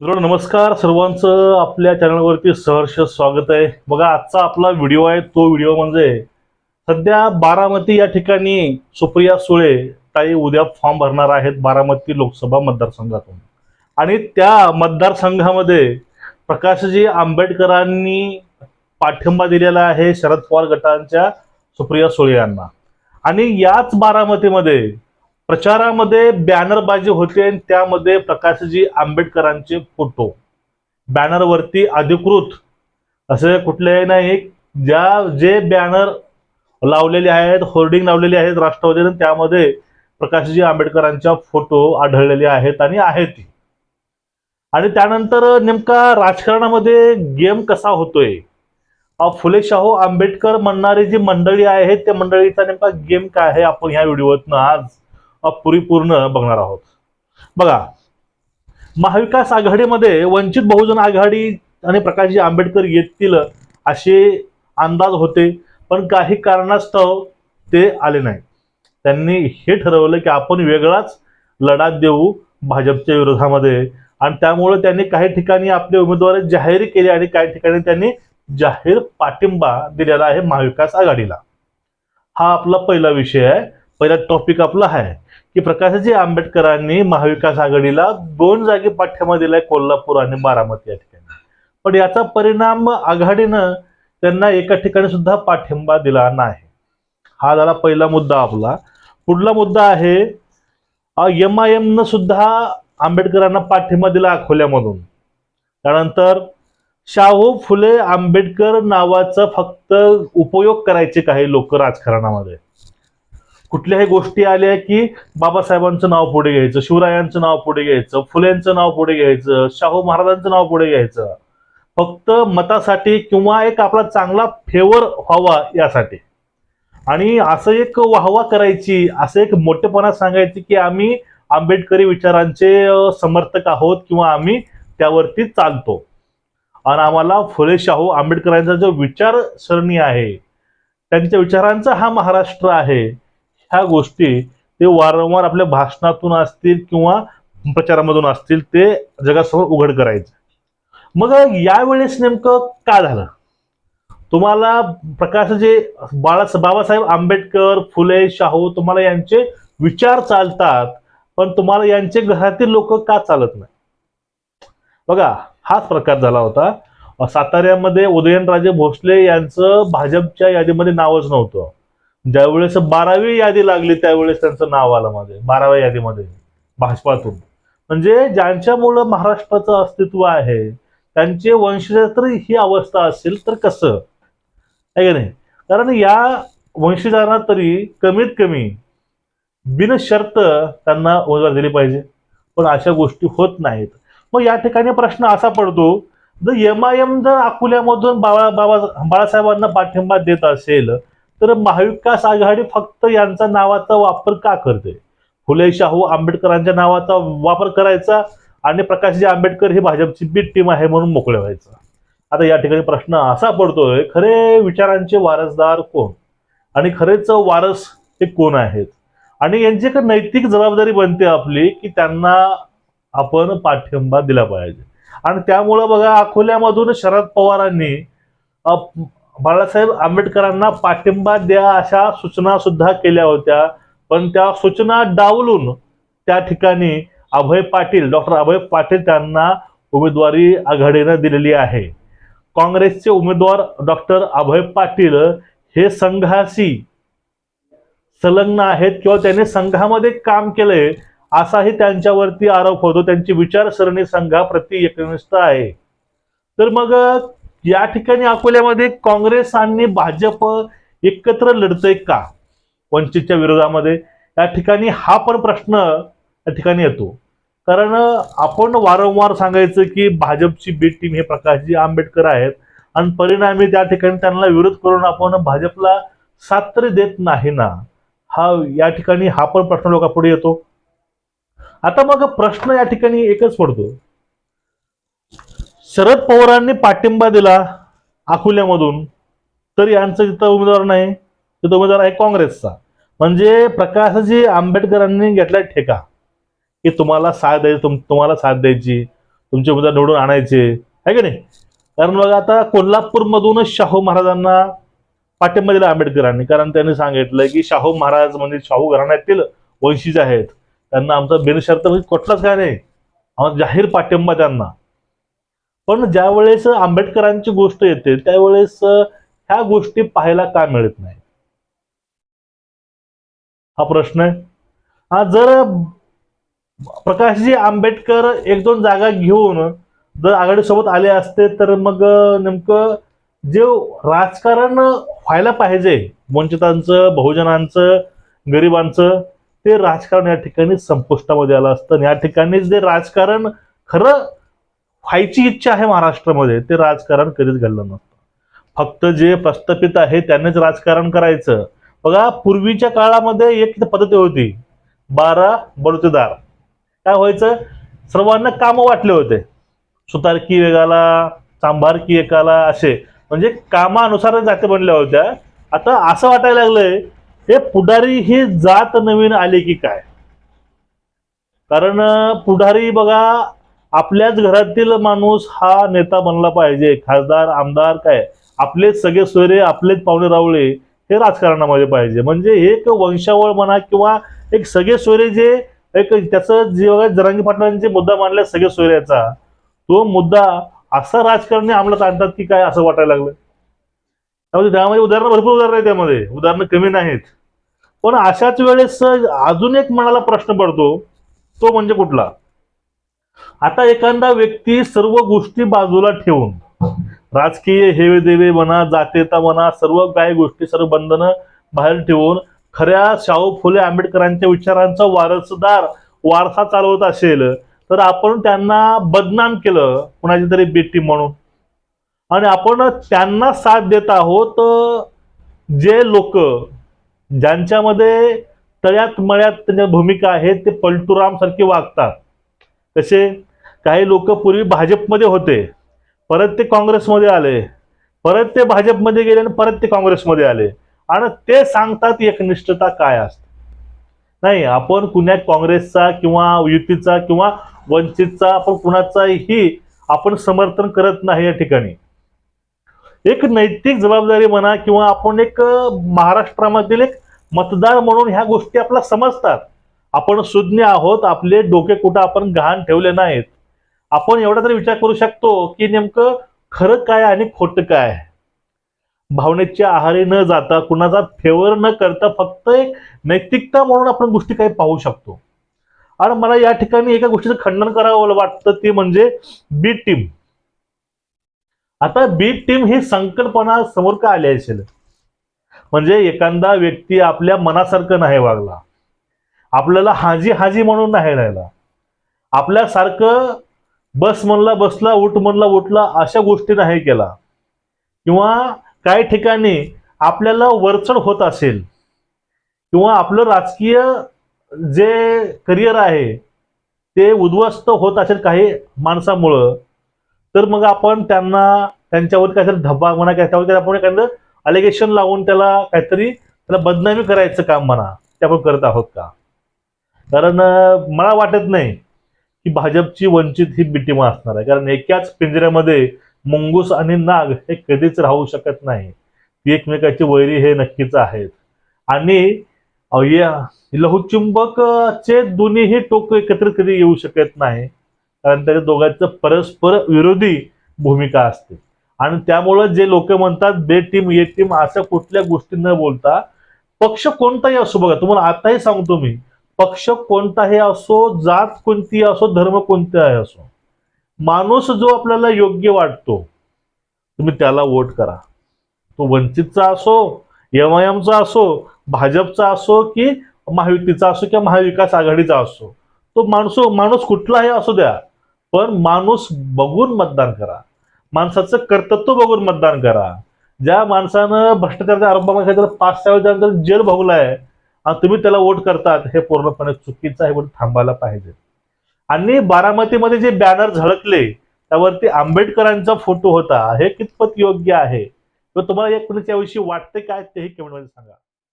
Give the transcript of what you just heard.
मित्रांनो नमस्कार. सर्वांचं आपल्या चॅनलवरती सहर्ष स्वागत आहे. बघा आजचा आपला व्हिडिओ आहे. तो व्हिडिओ म्हणजे सध्या बारामती या ठिकाणी सुप्रिया सुळे ताई उद्या फॉर्म भरणार आहेत बारामती लोकसभा मतदारसंघातून. आणि त्या मतदारसंघामध्ये प्रकाशजी आंबेडकरांनी पाठिंबा दिलेला आहे शरद पवार गटांच्या सुप्रिया सुळे यांना. आणि याच बारामतीमध्ये प्रचारामध्ये बॅनरबाजी होते आणि त्यामध्ये प्रकाशजी आंबेडकरांचे फोटो. बॅनरवरती अधिकृत असे कुठलेही नाही ज्या जे बॅनर लावलेले आहेत होर्डिंग लावलेले आहेत राष्ट्रवादीने त्यामध्ये प्रकाशजी आंबेडकरांच्या फोटो आढळलेले आहेत आणि आहेत आणि त्यानंतर नेमका राजकारणामध्ये गेम कसा होतोय? फुले शाहू आंबेडकर म्हणणारी जी मंडळी आहे त्या मंडळीचा नेमका गेम काय आहे? आपण ह्या व्हिडिओतनं आज परिपूर्ण बघणार आहोत. बघा महाविकास आघाडीमध्ये वंचित बहुजन आघाडी आणि प्रकाशजी आंबेडकर येतील असे अंदाज होते पण काही कारणास्तव ते आले नाही. त्यांनी हे ठरवलं की आपण वेगळाच लढा देऊ भाजपच्या विरोधामध्ये. आणि त्यामुळे त्यांनी काही ठिकाणी आपले उमेदवार जाहीर केले आणि काही ठिकाणी त्यांनी जाहीर पाठिंबा दिलेला आहे महाविकास आघाडीला. हा आपला पहिला विषय आहे. पहिला टॉपिक आपला आहे की प्रकाशजी आंबेडकरांनी महाविकास आघाडीला दोन जागी पाठिंबा दिलाय कोल्हापूर आणि बारामती या ठिकाणी. पण याचा परिणाम आघाडीनं त्यांना एका ठिकाणी सुद्धा पाठिंबा दिला नाही. हा झाला पहिला मुद्दा आपला. पुढला मुद्दा आहे एम आय एमनं सुद्धा आंबेडकरांना पाठिंबा दिला अकोल्यामधून. त्यानंतर शाहू फुले आंबेडकर नावाचा फक्त उपयोग करायचे काही लोक राजकारणामध्ये. कुठल्याही गोष्टी आल्या की बाबासाहेबांचं नाव पुढे घ्यायचं शिवरायांचं नाव पुढे घ्यायचं फुलेंचं नाव पुढे घ्यायचं शाहू महाराजांचं नाव पुढे घ्यायचं. फक्त मतासाठी किंवा एक आपला चांगला फेवर व्हावा यासाठी. आणि असं एक वाहवा करायची असं एक मोठेपणा सांगायची की आम्ही आंबेडकरी विचारांचे समर्थक आहोत किंवा आम्ही त्यावरती चालतो. आणि आम्हाला फुले शाहू आंबेडकरांचा जो विचारसरणी आहे त्यांच्या विचारांचा हा महाराष्ट्र आहे. ह्या गोष्टी ते वारंवार आपल्या भाषणातून असतील किंवा प्रचारामधून असतील ते जगासमोर उघड करायचे. मग यावेळेस नेमकं का झालं? तुम्हाला प्रकाश जे बाळा बाबासाहेब आंबेडकर फुले शाहू तुम्हाला यांचे विचार चालतात पण तुम्हाला यांचे घरातील लोक का चालत नाही? बघा हाच प्रकार झाला होता. साताऱ्यामध्ये उदयनराजे भोसले यांचं भाजपच्या यादीमध्ये नावच नव्हतं. ज्यावेळेस बारावी यादी लागली त्यावेळेस त्यांचं नाव आलं माझे बाराव्या यादीमध्ये भाजपातून. म्हणजे ज्यांच्यामुळं महाराष्ट्राचं अस्तित्व आहे त्यांचे वंशज तर ही अवस्था असेल तर कसं? आहे का नाही? कारण या वंशजांना तरी कमीत कमी बिनशर्त त्यांना उमेदवार दिली पाहिजे. पण अशा गोष्टी होत नाहीत. मग या ठिकाणी प्रश्न असा पडतो जर एम आय एम जर अकोल्यामधून बाबा बाबा बाळासाहेबांना पाठिंबा देत असेल तर महाविकास आघाडी फक्त यांचा नावाचा वापर का करते? फुले शाहू आंबेडकरांच्या नावाचा वापर करायचा आणि प्रकाशजी आंबेडकर ही भाजपची बी टीम आहे म्हणून मोकळे व्हायचं. आता या ठिकाणी प्रश्न असा पडतोय खरे विचारांचे वारसदार कोण? आणि खरेच वारस हे कोण आहेत? आणि यांची एक नैतिक जबाबदारी बनते आपली की त्यांना आपण पाठिंबा दिला पाहिजे. आणि त्यामुळं बघा अकोल्यामधून शरद पवारांनी बाळासाहेब आंबेडकरांना पाठिंबा द्या अशा सूचना सुद्धा केल्या होत्या. पण त्या सूचना डावलून त्या ठिकाणी अभय पाटील डॉक्टर अभय पाटील त्यांना उमेदवारी आघाडीनं दिलेली आहे. काँग्रेसचे उमेदवार डॉक्टर अभय पाटील हे संघाशी संलग्न आहेत किंवा त्यांनी संघामध्ये काम केलंय असाही त्यांच्यावरती आरोप होतो. त्यांची विचारसरणी संघाप्रती एकनिष्ठ आहे. तर मग या ठिकाणी अकोल्यामध्ये काँग्रेस आणि भाजप एकत्र लढतंय का? वंचितच्या विरोधामध्ये. या ठिकाणी हा पण प्रश्न या ठिकाणी येतो. कारण आपण वारंवार सांगायचं की भाजपची बी टीम हे प्रकाशजी आंबेडकर आहेत. आणि परिणामी त्या ठिकाणी त्यांना विरोध करून आपण भाजपला सात्र देत नाही ना? हा या ठिकाणी हा पण प्रश्न लोकांपुढे येतो. आता मग प्रश्न या ठिकाणी एकच पडतो. शरद पवारांनी पाठिंबा दिला अकोल्यामधून तर यांचं तिथं उमेदवार नाही तिथं उमेदवार आहे काँग्रेसचा. म्हणजे प्रकाशजी आंबेडकरांनी घेतला ठेका. की तुम्हाला साथ द्यायची तुम तुम्हाला साथ द्यायची तुमचे उमेदवार निवडून आणायचे. आहे की नाही? कारण बघा आता कोल्हापूरमधूनच शाहू महाराजांना पाठिंबा दिला आंबेडकरांनी. कारण त्यांनी सांगितलं की शाहू महाराज म्हणजे शाहू घराण्यातील वंशीज आहेत. त्यांना आमचा बिनशर्त म्हणजे कुठलाच काय नाही. आम्हाला जाहीर पाठिंबा त्यांना. पण ज्या वेळेस आंबेडकरांची गोष्ट येते त्यावेळेस ह्या गोष्टी पाहायला का मिळत नाही? हा प्रश्न आहे. हा जर प्रकाशजी आंबेडकर एक दोन जागा घेऊन जर आघाडीसोबत आले असते तर मग नेमकं जे राजकारण व्हायला पाहिजे वंचितांचं बहुजनांचं गरिबांचं ते राजकारण या ठिकाणी संपुष्टामध्ये आलं असतं. आणि या ठिकाणी जे राजकारण खरं व्हायची इच्छा आहे महाराष्ट्रामध्ये ते राजकारण कधीच घडलं नसतं फक्त जे प्रस्थापित आहे त्यांनीच राजकारण करायचं. बघा पूर्वीच्या काळामध्ये एक पद्धती होती बारा बडुतेदार. काय व्हायचं? सर्वांना कामं वाटले होते. सुतारकी वेगाला चांभारकी एकाला असे. म्हणजे कामानुसार जाती बनल्या होत्या. आता असं वाटायला लागलंय हे पुढारी ही जात नवीन आली की काय? कारण पुढारी बघा आपल्याच घरातील माणूस हा नेता बनला पाहिजे. खासदार आमदार काय? आपलेच सगळे सोयरे आपलेच पाहुणे रावळे हे राजकारणामध्ये पाहिजे. म्हणजे एक वंशावळ म्हणा किंवा एक सगळे सोयरे जे एक त्याचं जे जरांगी पाटलांचे मुद्दा मांडला सगळे सोयऱ्याचा तो मुद्दा असा राजकारणी अंमलात आणतात की काय असं वाटायला लागलं. त्यामध्ये त्यामध्ये उदाहरणं भरपूर उदाहरणं आहेत त्यामध्ये. उदाहरणं कमी नाहीत. पण अशाच वेळेस अजून एक मनाला प्रश्न पडतो तो म्हणजे कुठला? आता एखादा व्यक्ती सर्व गोष्टी बाजूला ठेवून राजकीय हेवे देवे म्हणा जातीयता म्हणा सर्व काही गोष्टी सर्व बंधनं बाहेर ठेवून खऱ्या शाहू फुले आंबेडकरांच्या विचारांचा वारसदार वारसा चालवत असेल तर आपण त्यांना बदनाम केलं कुणाची तरी बेटी म्हणून. आणि आपण त्यांना साथ देत आहोत जे लोक ज्यांच्यामध्ये तळ्यात मळ्यात त्यांच्या भूमिका आहेत ते पलटुराम सारखे वागतात. तसे काही लोक पूर्वी भाजपमध्ये होते. परत ते काँग्रेसमध्ये आले. परत ते भाजपमध्ये गेले आणि परत ते काँग्रेसमध्ये आले. आणि ते सांगतात एकनिष्ठता काय असते. नाही आपण कुण्या काँग्रेसचा किंवा युतीचा किंवा वंचितचा आपण कुणाचाही आपण समर्थन करत नाही या ठिकाणी. एक नैतिक जबाबदारी म्हणा किंवा आपण एक महाराष्ट्रामधील एक मतदार म्हणून ह्या गोष्टी आपल्याला समजतात. आपण सुज्ञ आहोत आपले डोके कुठं आपण गहाण ठेवले नाहीत. आपण एवढा तरी विचार करू शकतो की नेमकं खरं काय आणि खोटं काय? भावनेच्या आहारी न जाता कुणाचा फेवर न करता फक्त एक नैतिकता म्हणून आपण गोष्टी काही पाहू शकतो. आणि मला या ठिकाणी एका गोष्टीचं खंडन करावं वाटतं ते म्हणजे बी टीम आता बी टीम ही संकल्पना समोर का आली असेल? म्हणजे एखादा व्यक्ती आपल्या मनासारखं नाही वागला. आपल्याला हाजी हाजी म्हणून नाही राहिला. आपल्यासारखं बस म्हणला बसला उठ म्हणला उठला अशा गोष्टी नाही केला. किंवा काही ठिकाणी आपल्याला वरचढ होत असेल किंवा आपलं राजकीय जे करिअर आहे ते उद्ध्वस्त होत असेल काही माणसामुळं तर मग आपण त्यांना त्यांच्यावर काहीतरी धब्बा म्हणा काय आपण एखादं अलिगेशन लावून त्याला काहीतरी त्याला बदनामी करायचं काम म्हणा ते आपण करत आहोत का? कारण मला वाटत नाही की भाजपची वंचित ही बिटीमा असणार आहे. कारण एकाच पिंजऱ्यामध्ये मुंगूस आणि नाग हे कधीच राहू शकत नाही. ती एकमेकाची वैरी हे नक्कीच आहेत. आणि लहुचुंबकचे दोन्हीही टोक एकत्र कधी येऊ शकत नाही. कारण त्याच्या दोघांचं परस्पर विरोधी भूमिका असते. आणि त्यामुळं जे लोक म्हणतात बे टीम ये टीम अशा कुठल्या गोष्टी न बोलता पक्ष कोणताही असो बघा तुम्हाला आताही सांगतो मी पक्ष कोणताही असो जात कोणती असो धर्म कोणताही असो माणूस जो आपल्याला योग्य वाटतो तुम्ही त्याला वोट करा. तो वंचितचा असो एम आय एमचा असो भाजपचा असो की महायुतीचा असो किंवा महाविकास आघाडीचा असो तो माणूस माणूस कुठलाही असू द्या पण माणूस बघून मतदान करा. माणसाचं कर्तृत्व बघून मतदान करा. ज्या माणसानं भ्रष्टाचाराच्या आरोपामध्ये पाच सहा वेळा जेल भोगलाय आणि तुम्ही त्याला वोट करतात हे पूर्णपणे चुकीचं आहे म्हणून थांबायला पाहिजे. आणि बारामतीमध्ये जे बॅनर झळकले त्यावरती आंबेडकरांचा फोटो होता हे कितपत योग्य आहे? तर तुम्हाला या कोणाच्या विषयी वाटते काय तेही कमेंटमध्ये सांगा.